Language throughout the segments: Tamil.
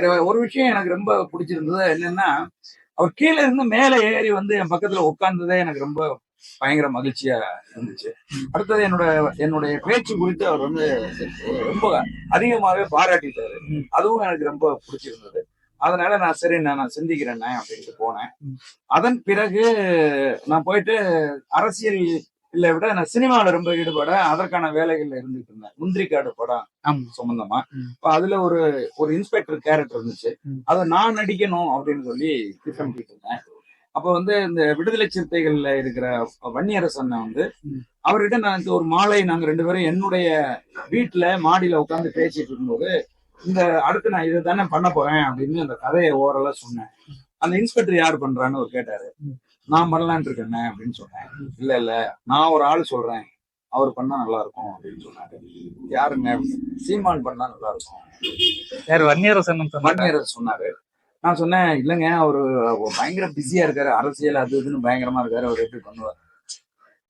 ஒரு விஷயம் எனக்கு ரொம்ப பிடிச்சிருந்தது. என்னன்னா அவர் கீழே இருந்து மேலே ஏறி வந்து என் பக்கத்துல உட்கார்ந்ததே எனக்கு ரொம்ப பயங்கர மகிழ்ச்சியா இருந்துச்சு. அடுத்தது என்னோட என்னுடைய பேச்சு குறித்து அவர் வந்து ரொம்ப அதிகமாகவே பாராட்டிட்டாரு. அதுவும் எனக்கு ரொம்ப பிடிச்சிருந்தது. அதனால நான் சரி நான் நான் சிந்திக்கிறேன் அப்படின்ட்டு போனேன். அதன் பிறகு நான் போயிட்டு அரசியல் இல்ல விட நான் சினிமாவில் ரொம்ப ஈடுபட அதற்கான வேலைகள்ல இருந்துட்டு இருந்தேன். முந்திரிக்காடு படம் ஆமா. சம்பந்தமா. அதுல ஒரு ஒரு இன்ஸ்பெக்டர் கேரக்டர் இருந்துச்சு. அதை நான் நடிக்கணும் அப்படின்னு சொல்லி திட்டமிட்டு இருந்தேன். அப்ப வந்து இந்த விடுதலை சிறுத்தைகள்ல இருக்கிற வன்னியரசன் வந்து. அவர்கிட்ட நான் ஒரு மாலை நாங்க ரெண்டு பேரும் என்னுடைய வீட்டுல மாடியில உட்கார்ந்து பேசிட்டு இருக்கும்போது இந்த அடுத்து நான் இதை தானே பண்ண போறேன் அப்படின்னு அந்த கதையை ஓரளவு சொன்னேன். அந்த இன்ஸ்பெக்டர் யார் பண்றான்னு அவர் கேட்டாரு. நான் பண்ணலான்ட்டு இருக்கேன் அப்படின்னு சொன்னேன். இல்ல இல்ல நான் ஒரு ஆள் சொல்றேன். அவர் பண்ணா நல்லா இருக்கும் அப்படின்னு சொன்னாரு. யாருங்க? சீமான் பண்ணா நல்லா இருக்கும் யார்? வன்னியரசன் மன்னியர் சொன்னாரு. நான் சொன்னேன் இல்லைங்க அவரு அவர் பயங்கர பிஸியா இருக்காரு. அரசியல் அது இதுன்னு பயங்கரமா இருக்காரு. அவர் எப்படி பண்ணுவார்?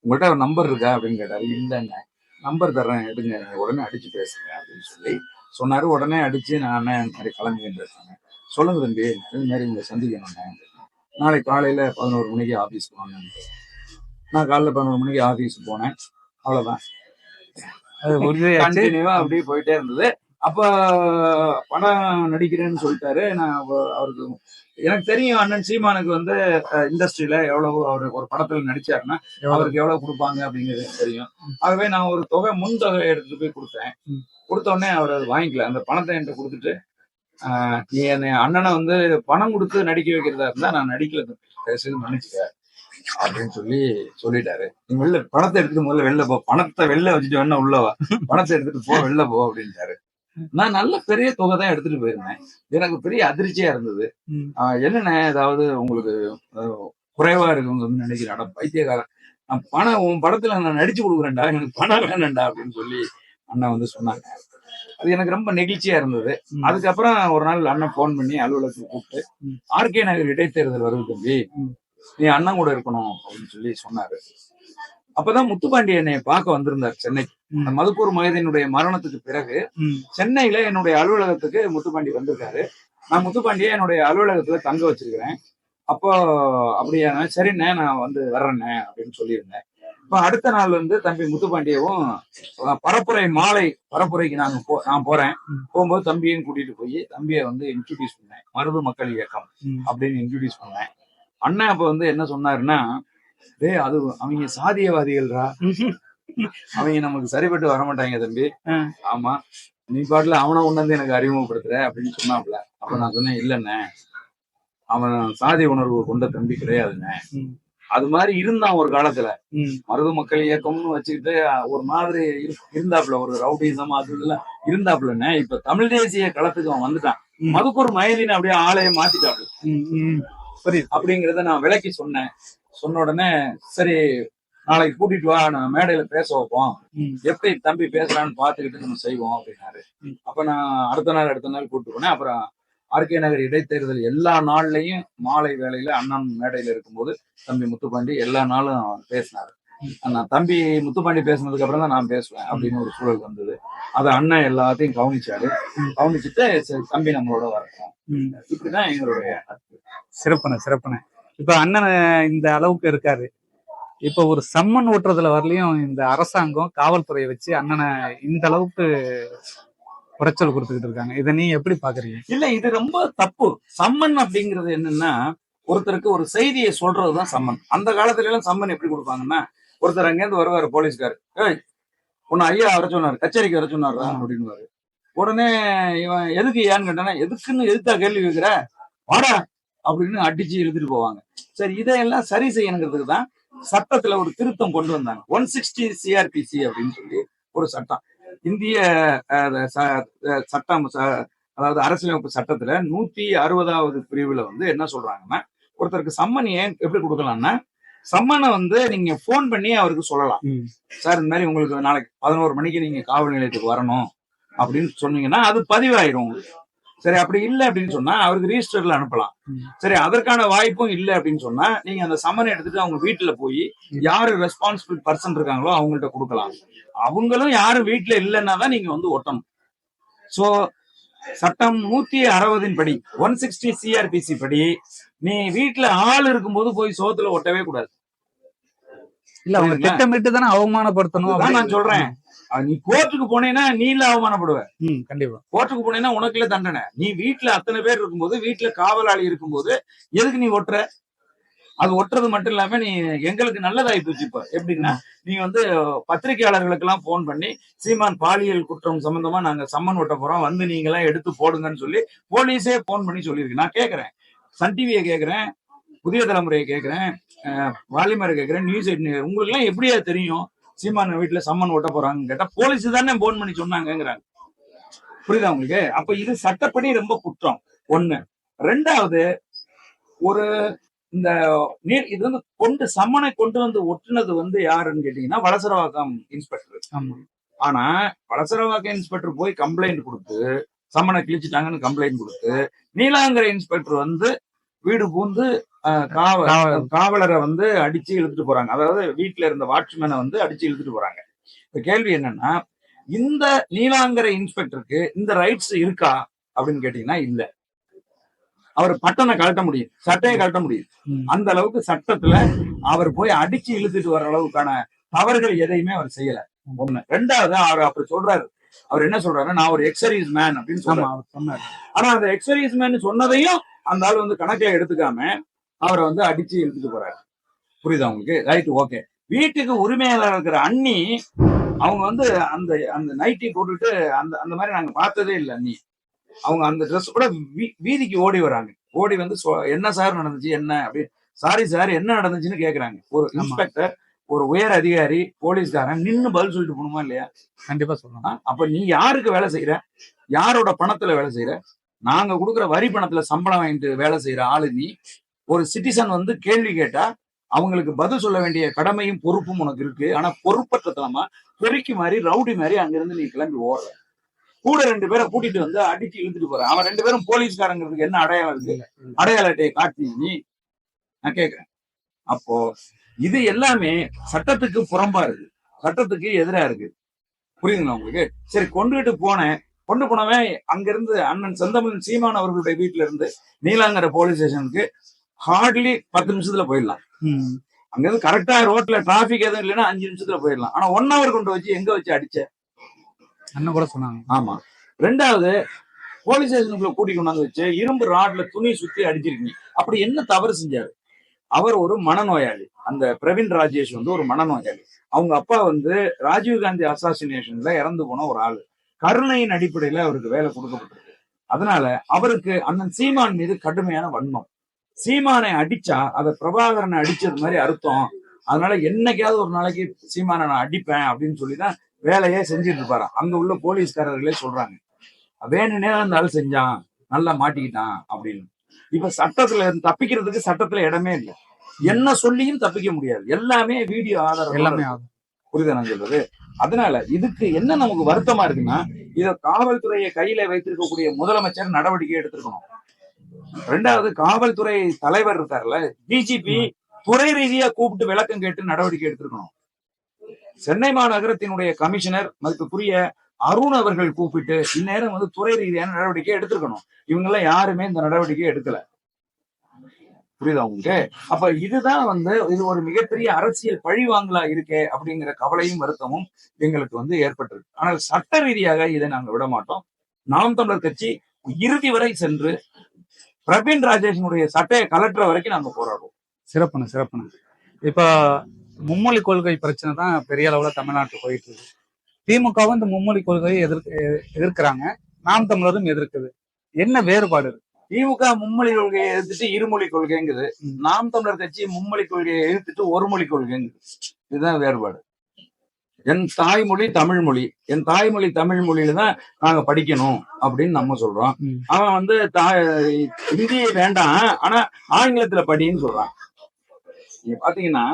உங்கள்கிட்ட ஒரு நம்பர் இருக்கா அப்படின்னு கேட்டாரு. இல்லைங்க. நம்பர் தர்றேன் எடுங்க. உடனே அடிச்சு பேசுங்க அப்படின்னு சொல்லி சொன்னாரு. உடனே அடிச்சு நான் இந்த மாதிரி கிளம்புகின்ற சொன்னேன் சொல்லுங்க தம்பி இது மாதிரி உங்களை சந்திக்கணுங்க நாளைக்கு காலையில பதினோரு மணிக்கு ஆபீஸ் போவாங்க நான் காலைல பதினோரு மணிக்கு ஆபீஸ் போனேன். அவ்வளவுதான். அது உறுதியாச்சு. கண்டினியூவா அப்படியே போயிட்டே இருந்தது. அப்ப படம் நடிக்கிறேன்னு சொல்லிட்டாரு. நான் அவ- அவருக்கு எனக்கு தெரியும் அண்ணன் சீமானுக்கு வந்து இண்டஸ்ட்ரியில எவ்வளவு அவர் ஒரு படத்துல நடிச்சாருன்னா அவருக்கு எவ்வளவு கொடுப்பாங்க அப்படிங்கிறது தெரியும். ஆகவே நான் ஒரு தொகை முன் தொகை எடுத்துட்டு போய் கொடுத்தேன். ம். கொடுத்த உடனே அவர் அதை வாங்கிக்கல. அந்த பணத்தை என்கிட்ட கொடுத்துட்டு நீ என்னை அண்ணனை வந்து பணம் கொடுத்து நடிக்க வைக்கிறதா இருந்தா நான் நடிக்கல பேசுறது மன்னிச்சுக்க அப்படின்னு சொல்லி சொல்லிட்டாரு. நீ வெளில பணத்தை எடுத்துட்டு முதல்ல வெளில போ. பணத்தை வெளில வச்சுட்டு வேணா உள்ளவா பணத்தை எடுத்துட்டு போ வெளில போ அப்படின்ட்டாரு. நான் நல்ல பெரிய தொகை தான் எடுத்துட்டு போயிருந்தேன். எனக்கு பெரிய அதிர்ச்சியா இருந்தது. என்னண்ணே ஏதாவது உங்களுக்கு குறைவா இருக்குன்னு நினைக்கிறேன். அட பைத்தியக்காரன். நான் பணம் உன் படத்துல நான் நடிச்சு கொடுக்குறேன்டா. எனக்கு பணம் வேணாம்டா அப்படின்னு சொல்லி அண்ணா வந்து சொன்னாங்க. அது எனக்கு ரொம்ப நெகிழ்ச்சியா இருந்தது. அதுக்கப்புறம் ஒரு நாள் அண்ணன் ஃபோன் பண்ணி அலுவலகத்துக்கு கூப்பிட்டு. ஆர்கே நகர் இடைத்தேர்தல் வருது தம்பி. நீ அண்ணன் கூட இருக்கணும் அப்படின்னு சொல்லி சொன்னாரு அப்பதான் முத்துப்பாண்டி என்னை பார்க்க வந்திருந்தார் சென்னைக்கு ம். அந்த மதுக்கூர் மகதினுடைய மரணத்துக்கு பிறகு. சென்னையில என்னுடைய அலுவலகத்துக்கு முத்துப்பாண்டி வந்திருக்காரு நான் முத்துப்பாண்டியை என்னுடைய அலுவலகத்துல தங்க வச்சிருக்கிறேன் அப்போ அப்படியா சரிண்ணே நான் வந்து வர்றேண்ணே அப்படின்னு சொல்லியிருந்தேன் இப்போ அடுத்த நாள் வந்து தம்பி முத்துப்பாண்டியவும் பரப்புரை மாலை பரப்புரைக்கு நாங்க போ நான் போறேன். போகும்போது தம்பியையும் கூட்டிட்டு போய் தம்பியை வந்து இன்ட்ரடியூஸ் பண்ணேன். மருது மக்கள் இயக்கம். அப்படின்னு இன்ட்ரடியூஸ் பண்ணேன். அண்ணன் அப்ப வந்து என்ன சொன்னாருன்னா டேய் அது அவங்க சாதியவாதிகள்ரா. அவங்க நமக்கு சரிப்பட்டு வர மாட்டாங்க தம்பி. ஆமா. நீ பாட்டுல அவனை உணர்ந்து எனக்கு அறிமுகப்படுத்துற அப்படின்னு சொன்னாப்ல. அப்ப நான் சொன்னேன் இல்லைண்ணே. அவன் சாதி உணர்வு கொண்ட தம்பி கிடையாதுண்ணே. அது மாதிரி இருந்தான் ஒரு காலத்துல. மருது மக்கள் இயக்கம்னு வச்சுக்கிட்டு ஒரு மாதிரி இரு- இருந்தாப்புல ஒரு ரவுடிசம் அது இதெல்லாம் இருந்தாப்புலண்ணே இப்ப தமிழ் தேசிய களத்துக்கு அவன் வந்துட்டான். மதுக்கூர் மயலின் அப்படியே ஆளைய மாத்திட்டாப்புல. அப்படிங்கறத நான் விளக்கி சொன்னேன். சொன்ன உடனே சரி நாளைக்கு கூட்டிட்டு வா நான் மேடையில பேச வைப்போம். எப்படி தம்பி பேசுறான்னு பாத்துக்கிட்டு நம்ம செய்வோம் அப்படின்னாரு. அப்ப நான் அடுத்த நாள் அடுத்த நாள் கூப்பிட்டு போனேன். அப்புறம் ஆர்கே நகர் இடைத்தேர்தல் எல்லா நாள்லயும் மாலை வேலையில அண்ணன் மேடையில இருக்கும்போது தம்பி முத்துப்பாண்டி எல்லா நாளும் பேசினாரு. நான் தம்பி முத்துப்பாண்டி பேசினதுக்கு அப்புறம் தான் நான் பேசுவேன் அப்படின்னு ஒரு சூழல் வந்தது. அதை அண்ணன் எல்லாத்தையும் கவனிச்சாரு. கவனிச்சுட்டு தம்பி நம்மளோட வரட்டும். இப்படிதான் எங்களுடைய சிறப்புண்ணே சிறப்புண்ணே. இப்ப அண்ணன் இந்த அளவுக்கு இருக்காரு. இப்ப ஒரு சம்மன் ஓட்டுறதுல வரலையும் இந்த அரசாங்கம் காவல்துறையை வச்சு அண்ணனை இந்த அளவுக்கு குறைச்சல் கொடுத்துக்கிட்டு இருக்காங்க. இதை நீ எப்படி பாக்குறீங்க? இல்ல இது ரொம்ப தப்பு. சம்மன் அப்படிங்கிறது என்னன்னா ஒருத்தருக்கு ஒரு செய்தியை சொல்றதுதான் சம்மன். அந்த காலத்துல எல்லாம் சம்மன் எப்படி கொடுப்பாங்கன்னா ஒருத்தர் அங்கேருந்து வருவாரு போலீஸ்கார். ஏய் உன்னை ஐயா வர சொன்னாரு கச்சேரிக்கு வர சொன்னாரா அப்படின்னு உடனே இவன் எதுக்கு ஏன்னு கேட்டானா எதுக்குன்னு எதுக்கா கேள்வி கேட்கிற வாடா! அப்படின்னு அடிச்சு இழுத்துட்டு போவாங்க. சரி இதையெல்லாம் சரி செய்யணுங்கிறதுக்கு தான் சட்டத்துல ஒரு திருத்தம் கொண்டு வந்தாங்க. ஒன் சிக்ஸ்டி சிஆர்பிசி அப்படின்னு சொல்லி ஒரு சட்டம். இந்திய சட்டம் அதாவது அரசியலமைப்பு சட்டத்துல நூத்தி அறுபதாவது பிரிவுல வந்து என்ன சொல்றாங்கன்னா ஒருத்தருக்கு சம்மன் ஏன் எப்படி கொடுக்கலாம்னா சம்மனை வந்து நீங்க ஃபோன் பண்ணி அவருக்கு சொல்லலாம். சார் இந்த மாதிரி உங்களுக்கு நாளைக்கு பதினோரு மணிக்கு நீங்க காவல் நிலையத்துக்கு வரணும் அப்படின்னு சொன்னீங்கன்னா அது பதிவாயிரும் உங்களுக்கு. சரி அப்படி இல்லை அப்படின்னு சொன்னா அவருக்கு ரிஜிஸ்டர்ல அனுப்பலாம். சரி அதற்கான வாய்ப்பும் இல்லை அப்படின்னு சொன்னா நீங்க அந்த சம்மனை எடுத்துட்டு அவங்க வீட்டுல போய் யாரு ரெஸ்பான்சிபிள் பர்சன் இருக்காங்களோ அவங்கள்ட்ட கொடுக்கலாம். அவங்களும் யாரும் வீட்டுல இல்லைன்னா தான் நீங்க வந்து ஒட்டணும். சோ சட்டம் நூத்தி அறுபதின் படி ஒன் சிக்ஸ்டி சிஆர்பிசி படி நீ வீட்டுல ஆள் இருக்கும்போது போய் சோத்துல ஒட்டவே கூடாது. இல்ல அவங்க? திட்டமிட்டு தானே அவமானப்படுத்தணும் நான் சொல்றேன். நீ கோர்ட்டுக்கு போனேன்னா நீ இல்ல அவமானப்படுவ கண்டிப்பா. கோர்ட்டுக்கு போனேன்னா உனக்கு இல்ல தண்டனை. நீ வீட்டுல அத்தனை பேர் இருக்கும்போது வீட்டுல காவலாளி இருக்கும்போது எதுக்கு நீ ஒட்டுற? அது ஒட்டுறது மட்டும் இல்லாம நீ எங்களுக்கு நல்லதாயி போச்சு இப்ப எப்படின்னா நீ வந்து பத்திரிகையாளர்களுக்கு எல்லாம் போன் பண்ணி சீமான் பாலியல் குற்றம் சம்பந்தமா நாங்க சம்மன் ஒட்ட போறோம் வந்து நீங்க எல்லாம் எடுத்து போடுங்கன்னு சொல்லி போலீஸே போன் பண்ணி சொல்லியிருக்கு. நான் கேக்குறேன். சன் டிவியை கேக்குறேன். புதிய தலைமுறையை கேக்குறேன். வாலிமரை கேக்குறேன். நியூஸ் உங்களுக்கு எல்லாம் எப்படியா தெரியும்? சீமான் வீட்டுல சம்மன் ஒட்ட போறாங்கன்னு கேட்டா போலீஸ் தானே போன் பண்ணி சொன்னாங்கங்கிறாங்க. புரியுதா உங்களுக்கு? அப்ப இது சட்டப்படி ரொம்ப குற்றம். ஒண்ணு. ரெண்டாவது ஒரு இந்த நீர் இது வந்து கொண்டு சம்மனை கொண்டு வந்து ஒட்டுனது வந்து யாருன்னு கேட்டீங்கன்னா வளசரவாக்கம் இன்ஸ்பெக்டர் ஆனா வளசரவாக்கம் இன்ஸ்பெக்டர் போய் கம்ப்ளைண்ட் கொடுத்து சம்மனை கிழிச்சிட்டாங்கன்னு கம்ப்ளைண்ட் கொடுத்து நீலாங்கரை இன்ஸ்பெக்டர் வந்து வீடு பூந்து. காவலரை. வந்து அடிச்சு இழுத்துட்டு போறாங்க. அதாவது வீட்டுல இருந்த வாட்ச்மேனை வந்து அடிச்சு இழுத்துட்டு போறாங்க. இப்ப கேள்வி என்னன்னா இந்த நீலாங்கரை இன்ஸ்பெக்டருக்கு இந்த ரைட்ஸ் இருக்கா அப்படின்னு கேட்டீங்கன்னா இல்ல. அவர் பட்டனை கழட்ட முடியும். சட்டையை கழட்ட முடியும். அந்த அளவுக்கு சட்டத்துல அவர் போய் அடிச்சு இழுத்துட்டு வர அளவுக்கான தவறுகள் எதையுமே அவர் செய்யல. ஒண்ணு. ரெண்டாவது அவர் அப்படி சொல்றாரு. அவர் என்ன சொல்றாரு நான் ஒரு எக்ஸர்வீஸ் மேன் அப்படின்னு சொன்னாரு. ஆனா அந்த எக்ஸர்வீஸ் மேன் சொன்னதையும் அந்த ஆள் வந்து கணக்குல எடுத்துக்காம அவரை வந்து அடிச்சு இழுத்துட்டு போறாரு. புரியுதா உங்களுக்கு? ரைட் ஓகே வீட்டுக்கு உரிமையாளர் இருக்கிற அண்ணி அவங்க வந்து அந்த அந்த நைட்டி போட்டுட்டு அந்த அந்த மாதிரி நாங்க பார்த்ததே இல்லை அண்ணி. அவங்க அந்த ட்ரெஸ் கூட வீதிக்கு ஓடி வராங்க. ஓடி வந்து என்ன சார் நடந்துச்சு? என்ன? அப்படி சாரி சார் என்ன நடந்துச்சுன்னு கேக்குறாங்க. ஒரு. இன்ஸ்பெக்டர் ஒரு உயர் அதிகாரி போலீஸ்காரன் நின்னு பதில் சொல்லிட்டு போகணுமா இல்லையா? கண்டிப்பா சொல்லணும். அப்ப நீ யாருக்கு வேலை செய்யற யாரோட பணத்துல வேலை செய்யற நாங்க கொடுக்குற வரி பணத்துல சம்பளம் வாங்கிட்டு வேலை செய்யற ஆளு நீ. ஒரு சிட்டிசன் வந்து கேள்வி கேட்டா அவங்களுக்கு பதில் சொல்ல வேண்டிய கடமையும் பொறுப்பும் உனக்கு இருக்கு. ஆனா பொறுப்பற்றத்தனமா பெருக்கி மாதிரி ரவுடி மாதிரி அங்கிருந்து நீ கிளம்பி ஓடுற. கூட ரெண்டு பேரை கூட்டிட்டு வந்து அடிச்சு இழுத்துட்டு போற. அவன் ரெண்டு பேரும் போலீஸ்காரங்கிறதுக்கு என்ன அடையாளம் இருக்கு? அடையாள அட்டையை காட்டி நீ நான் கேக்குறேன். அப்போ இது எல்லாமே சட்டத்துக்கு புறம்பா இருக்கு. சட்டத்துக்கு எதிரா இருக்கு. புரியுதுங்களா உங்களுக்கு? சரி கொண்டுகிட்டு போனேன். கொண்டு போனவன் அங்கிருந்து அண்ணன் செந்தமிழ் சீமான் அவர்களுடைய வீட்டுல இருந்து நீலாங்கரை போலீஸ் ஸ்டேஷனுக்கு ஹார்ட்லி பத்து நிமிஷத்துல போயிடலாம். அங்க இருந்து கரெக்டா ரோட்ல டிராபிக் எதுவும் இல்லைன்னா அஞ்சு நிமிஷத்துல போயிடலாம். ஆனா ஒன் ஹவர் கொண்டு வச்சு எங்க வச்சு அடிச்ச? அண்ணன் கூட சொன்னாங்க. ஆமா. ரெண்டாவது போலீஸ் ஸ்டேஷனுக்குள்ள கூட்டி கொண்டாந்து வச்சு இரும்பு ராட்ல துணி சுத்தி அடிச்சிருக்கீங்க. அப்படி என்ன தவறு செஞ்சாரு? அவர் ஒரு மனநோயாளி. அந்த பிரவீன் ராஜேஷ் வந்து ஒரு மனநோயாளி. அவங்க அப்பா வந்து ராஜீவ்காந்தி அசாசினேஷன்ல இறந்து போன ஒரு ஆளு. கருணையின் அடிப்படையில அவருக்கு வேலை கொடுக்கப்பட்டிருக்கு. அதனால அவருக்கு அண்ணன் சீமான் மீது கடுமையான வன்மம். சீமானை அடிச்சா அதை பிரபாகரனை அடிச்சது மாதிரி அர்த்தம். அதனால என்னைக்காவது ஒரு நாளைக்கு சீமானை நான் அடிப்பேன் அப்படின்னு சொல்லிதான் வேலையே செஞ்சுட்டு இருப்பாராம் அங்க உள்ள போலீஸ்காரர்களே சொல்றாங்க. வேணுனே அந்த ஆள் செஞ்சான் நல்லா மாட்டிக்கிட்டான் அப்படின்னு. இப்ப சட்டத்துல தப்பிக்கிறதுக்கு சட்டத்துல இடமே இல்லை. என்ன சொல்லியும் தப்பிக்க முடியாது. எல்லாமே வீடியோ ஆதாரம் எல்லாமே புரியுதா நான் சொல்றது? அதனால இதுக்கு என்ன நமக்கு வருத்தமா இருக்குன்னா இத காவல்துறையை கையில வைத்திருக்கக்கூடிய முதலமைச்சர் நடவடிக்கை எடுத்திருக்கணும். ரெண்டாவது காவல்துறை தலைவர் இருக்காருல்ல டிஜிபி துறை ரீதியா கூப்பிட்டு விளக்கம் கேட்டு நடவடிக்கை எடுத்திருக்கணும். சென்னை மாநகரத்தினுடைய கமிஷனர் மதிப்புக்குரிய அருண் அவர்கள் கூப்பிட்டு இந்நேரம் வந்து துறை ரீதியான நடவடிக்கை எடுத்திருக்கணும். இவங்க எல்லாம் யாருமே இந்த நடவடிக்கை எடுக்கல. புரியுதா உங்களுக்கு? அப்ப இதுதான் வந்து இது ஒரு மிகப்பெரிய அரசியல் பழிவாங்கலா இருக்கே அப்படிங்கிற கவலையும் வருத்தமும் எங்களுக்கு வந்து ஏற்பட்டிருக்கு. ஆனால் சட்ட ரீதியாக இதை நாங்க விட மாட்டோம் நாம் தமிழர் கட்சி இறுதி வரை சென்று பிரவீன் ராஜேஷனுடைய சட்டையை கலட்டுற வரைக்கும் நாங்க போராடுவோம். சிறப்புண்ண சிறப்புண்ண. இப்ப மும்மொழி கொள்கை பிரச்சனை தான் பெரிய அளவுல தமிழ்நாட்டுல போயிட்டு இருக்கு. திமுகவும் இந்த மும்மொழி கொள்கையை எதிர்க்க எதிர்க்கிறாங்க. நாம் தமிழரும் எதிர்க்குது. என்ன வேறுபாடு இருக்கு? திமுக மும்மொழி கொள்கையை எதிர்த்துட்டு இருமொழி கொள்கைங்குது. நாம் தமிழர் கட்சி மும்மொழி கொள்கையை எதிர்த்துட்டு ஒரு மொழி கொள்கைங்குது. இதுதான் வேறுபாடு. என் தாய்மொழி தமிழ் மொழி என் தாய்மொழி தமிழ் மொழியில தான் நாங்க படிக்கணும் அப்படின்னு நம்ம சொல்றோம். அவன் வந்து இந்தியை வேண்டாம் ஆனா ஆங்கிலத்துல படின்னு சொல்றான். நீங்க பாத்தீங்கன்னா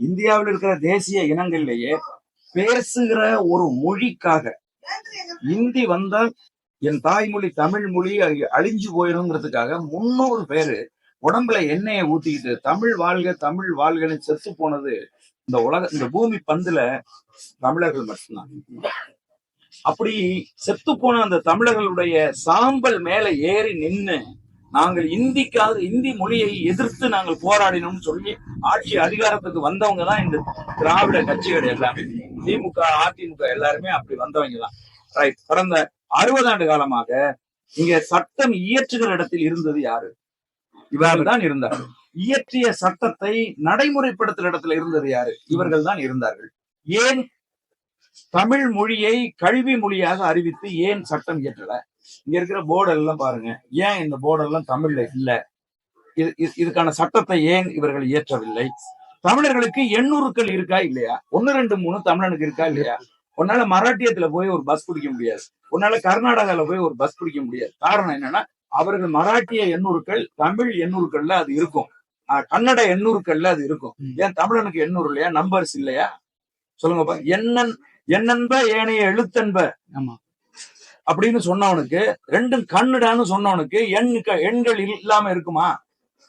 இந்தியாவில் இருக்கிற தேசிய இனங்கள்லயே பேசுகிற ஒரு மொழிக்காக இந்தி வந்தா என் தாய்மொழி தமிழ் மொழி அழி- அழிஞ்சு போயிருங்கிறதுக்காக முன்னூறு பேரு உடம்புல எண்ணெயை ஊத்திக்கிட்டு தமிழ் வாழ்க தமிழ் வாழ்கன்னு செத்து போனது இந்த உலக இந்த பூமி பந்துல தமிழர்கள் மட்டும்தான். அப்படி செத்து போன அந்த தமிழர்களுடைய சாம்பல் மேல ஏறி நின்னு நாங்கள் இந்திக்காக இந்தி மொழியை எதிர்த்து நாங்கள் போராடினோம்னு சொல்லி ஆட்சி அதிகாரத்துக்கு வந்தவங்க தான் இந்த திராவிட கட்சிகள் எல்லாமே. திமுக அதிமுக எல்லாருமே அப்படி வந்தவங்க தான். ரைட் கடந்த அறுபது ஆண்டு காலமாக இங்க சட்டம் இயற்றுகிற இடத்தில் இருந்தது யாரு? இவர்கள் தான் இருந்தார். இயற்றிய சட்டத்தை நடைமுறைப்படுத்துற இடத்துல இருந்தது யாரு? இவர்கள் தான் இருந்தார்கள். ஏன் தமிழ் மொழியை கல்வி மொழியாக அறிவித்து ஏன் சட்டம் இயற்றல? இங்க இருக்கிற போர்டெல்லாம் பாருங்க. ஏன் இந்த போர்டெல்லாம் தமிழ்ல இல்ல? இது இதுக்கான சட்டத்தை ஏன் இவர்கள் இயற்றவில்லை? தமிழர்களுக்கு எண்ணூறுக்கள் இருக்கா இல்லையா? ஒன்னு ரெண்டு மூணு தமிழனுக்கு இருக்கா இல்லையா? உன்னால மராட்டியத்துல போய் ஒரு பஸ் பிடிக்க முடியாது. உன்னால கர்நாடகால போய் ஒரு பஸ் பிடிக்க முடியாது. காரணம் என்னன்னா அவர்கள் மராட்டிய எண்ணூறுக்கள் தமிழ் எண்ணூறுக்கள்ல அது இருக்கும். கன்னட எண்ணூறுக்கள்ல அது இருக்கும். ஏன் தமிழனுக்கு எண்ணூறு இல்லையா? நம்பர்ஸ் இல்லையா? சொல்லுங்கப்பா எண்ணன் எண்ணன்ப ஏனைய எழுத்தன்ப. ஆமா. அப்படின்னு சொன்னவனுக்கு ரெண்டும் கண்ணுடான்னு சொன்னவனுக்கு எண்ணுக்க எண்கள் இல்லாம இருக்குமா?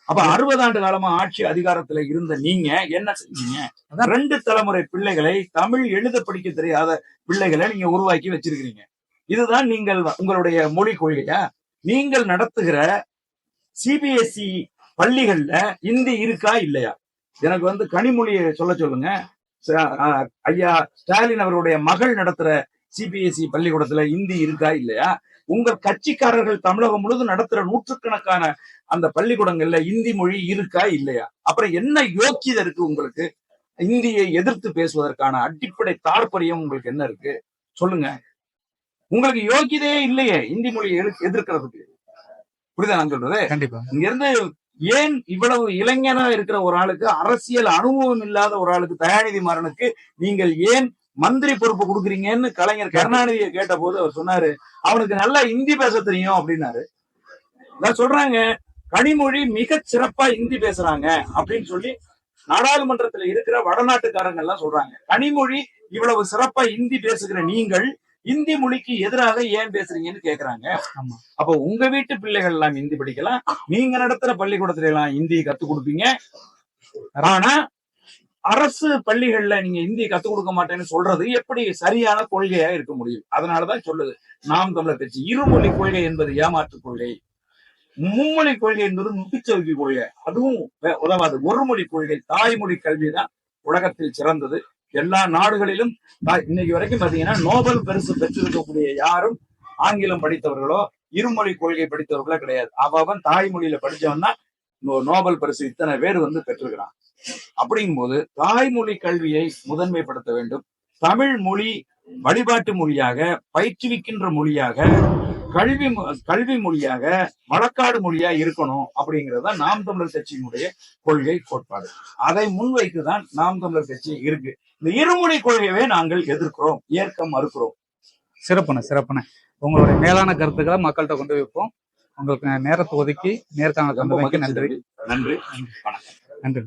அப்ப அறுபது ஆண்டு காலமா ஆட்சி அதிகாரத்துல இருந்த நீங்க என்ன செஞ்சீங்க. ரெண்டு தலைமுறை பிள்ளைகளை தமிழ் எழுத படிக்க தெரியாத பிள்ளைகளை நீங்க உருவாக்கி வச்சிருக்கிறீங்க. இதுதான் நீங்கள் உங்களுடைய மொழி கொள்கையா? நீங்கள் நடத்துகிற சிபிஎஸ்இ பள்ளிகள்ல இந்தி இருக்கா இல்லையா? எனக்கு வந்து கனிமொழியை சொல்ல சொல்லுங்க. ஐயா ஸ்டாலின் அவருடைய மகள் நடத்துற சிபிஎஸ்இ பள்ளிக்கூடத்துல இந்தி இருக்கா இல்லையா? உங்கள் கட்சிக்காரர்கள் தமிழகம் முழுவதும் நடத்துற நூற்றுக்கணக்கான அந்த பள்ளிக்கூடங்கள்ல இந்தி மொழி இருக்கா இல்லையா? அப்புறம் என்ன யோக்கியதை இருக்கு உங்களுக்கு? இந்தியை எதிர்த்து பேசுவதற்கான அடிப்படை தாற்பயம் உங்களுக்கு என்ன இருக்கு? சொல்லுங்க. உங்களுக்கு யோக்கியதையே இல்லையே இந்தி மொழியை எதிர்- எதிர்க்கிறதுக்கு. புரியுதா நான் சொல்றது? கண்டிப்பா. இங்க இருந்து ஏன் இவ்வளவு இளைஞனா இருக்கிற ஒரு ஆளுக்கு அரசியல் அனுபவம் இல்லாத ஒரு ஆளுக்கு தயாநிதி மாறனுக்கு நீங்கள் ஏன் மந்திரி பொறுப்பு கொடுக்குறீங்கன்னு கலைஞர் கருணாநிதியை கேட்ட போது அவர் சொன்னாரு அவனுக்கு நல்லா இந்தி பேச தெரியும் அப்படின்னாரு. நான் சொல்றாங்க கனிமொழி மிக சிறப்பா இந்தி பேசுறாங்க அப்படின்னு சொல்லி நாடாளுமன்றத்துல இருக்கிற வடநாட்டுக்காரங்க எல்லாம் சொல்றாங்க. கனிமொழி இவ்வளவு சிறப்பா இந்தி பேசுகிற நீங்கள் இந்தி மொழிக்கு எதிராக ஏன் பேசுறீங்கன்னு கேக்குறாங்க. ஆமா. அப்ப உங்க வீட்டு பிள்ளைகள் எல்லாம் இந்தி படிக்கலாம். நீங்க நடத்துற பள்ளிக்கூடத்துல எல்லாம் இந்தி கத்து கொடுப்பீங்க. ஆனா அரசு பள்ளிகள்ல நீங்க இந்தி கத்து கொடுக்க மாட்டேன்னு சொல்றது எப்படி சரியான கொள்கையா இருக்க முடியும்? அதனாலதான் சொல்லுது. நாம் தமிழர் கட்சி இருமொழி கொள்கை என்பது ஏமாற்று கொள்கை. மும்மொழி கொள்கை என்பது முட்டிச்சவுக்கு கொள்கை. அதுவும் உதவாது. ஒரு மொழி கொள்கை தாய்மொழி கல்வி தான் உலகத்தில் சிறந்தது. எல்லா நாடுகளிலும் இன்னைக்கு வரைக்கும் பாத்தீங்கன்னா நோபல் பரிசு பெற்றிருக்கக்கூடிய யாரும் ஆங்கிலம் படித்தவர்களோ இருமொழி கொள்கை படித்தவர்களோ கிடையாது. அவன் தாய்மொழியில படிச்சவன்னா நோபல் பரிசு இத்தனை பேர் வந்து பெற்றிருக்கிறான். அப்படிங்கும்போது தாய்மொழி கல்வியை முதன்மைப்படுத்த வேண்டும். தமிழ் மொழி வழிபாட்டு மொழியாக பயிற்றுவிக்கின்ற மொழியாக கல்வி மொ- கல்வி மொழியாக வழக்காடு மொழியா இருக்கணும் அப்படிங்கிறது தான் நாம் தமிழர் கட்சியினுடைய கொள்கை கோட்பாடு. அதை முன்வைத்துதான் நாம் தமிழர் கட்சி இருக்கு. இந்த இருமொழி கொள்கையவே நாங்கள் எதிர்க்கிறோம் ஏற்க மறுக்கிறோம். சிறப்புண்ணே சிறப்புண்ணே. உங்களுடைய மேலான கருத்துக்களை மக்கள்கிட்ட கொண்டு வைப்போம். உங்களுக்கு நேரத்தை ஒதுக்கி நேர்காணல் தந்தமைக்கு மகிழ்ச்சி நன்றி. நன்றி. நன்றி.